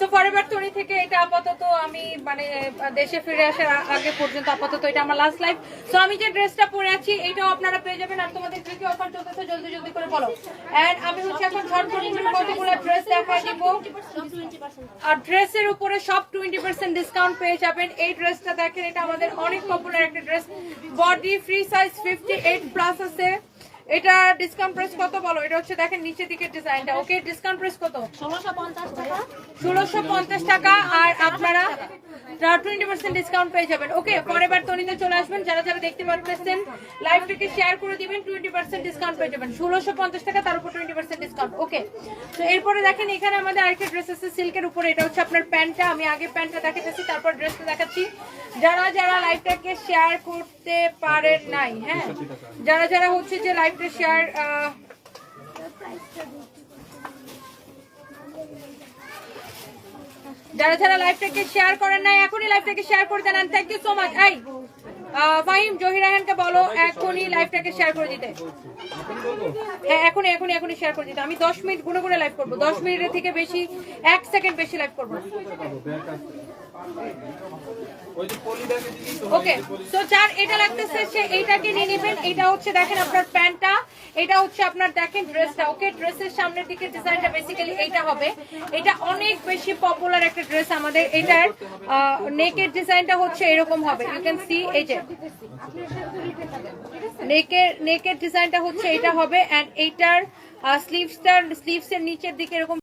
So forever তরি থেকে এটা আপাতত আমি মানে দেশে ফিরে আসার আগে পর্যন্ত আপাতত এটা আমার লাস্ট লাইফ সো আমি যে ড্রেসটা পরে আছি, এটাও আপনারা পেয়ে যাবেন। আর তোমাদের কি কি অফার চলতেছে, জলদি জলদি করে বলো। এন্ড আমি হচ্ছে এখন ঝটপট কতগুলো ড্রেস দেখা দিব। আর ড্রেসের উপরে সব টোয়েন্টি পার্সেন্ট ডিসকাউন্ট পেয়ে যাবেন। এই ড্রেসটা দেখেন, এটা আমাদের অনেক পপুলার একটা dress body free size fifty eight plus আছে। এটা ডিসকাউন্ট প্রাইস কত বলো? এটা হচ্ছে, দেখেন, নিচের দিকের ডিজাইনটা ওকে ডিসকাউন্ট প্রাইস কত? ষোলোশো পঞ্চাশ টাকা ষোলোশো পঞ্চাশ টাকা আর আপনারা টোয়েন্টি পার্সেন্ট ডিসকাউন্ট পেয়ে যাবেন। ওকে পরের বার তনিতে চলে আসবেন। যারা যারা দেখতে পারতেছেন লাইভটাকে শেয়ার করে দিবেন টোয়েন্টি পার্সেন্ট ডিসকাউন্ট পেয়ে যাবেন। ষোলোশো পঞ্চাশ টাকা, তার উপর টোয়েন্টি পার্সেন্ট ডিসকাউন্ট ওকে তো এরপরে দেখেন, এখানে আমাদের আরেকটা ড্রেস আছে সিল্কের উপরে। এটা হচ্ছে আপনার প্যান্টটা। আমি আগে প্যান্টটা দেখাচ্ছি তারপর ড্রেসটা দেখাচ্ছি। যারা যারা লাইভটাকে শেয়ার করতে পারেন নাই হ্যাঁ? যারা যারা হচ্ছে যে লাইভটা শেয়ার যারা যারা লাইভটাকে শেয়ার করেন নাই, এখনই লাইভটাকে শেয়ার করে দেন থ্যাংক ইউ সো মাচ এই ফাহিম, জহির রাহানকে বলো, এখনই লাইভটাকে শেয়ার করে দিতে। হ্যাঁ এখনই এখনই এখনই শেয়ার করে দিতে। আমি দশ মিনিট গুনে গুনে লাইভ করব। দশ মিনিটের থেকে বেশি, এক সেকেন্ড বেশি লাইভ করব ওকে তো যার এটা লাগতেছে, সে এইটাকে নিয়ে নেবেন। এটা হচ্ছে, দেখেন আপনার প্যান্টটা, এটা হচ্ছে আপনার, দেখেন ড্রেসটা। ওকে ড্রেসের সামনের দিকে ডিজাইনটা বেসিক্যালি এইটা হবে। এটা অনেক বেশি পপুলার একটা ড্রেস আমাদের। এটার নেকের ডিজাইনটা হচ্ছে এরকম হবে। ইউ ক্যান সি এই যে। নেকের নেকের ডিজাইনটা হচ্ছে এটা হবে। এন্ড এইটার স্লিভসটার স্লিভসের নিচের দিকে এরকম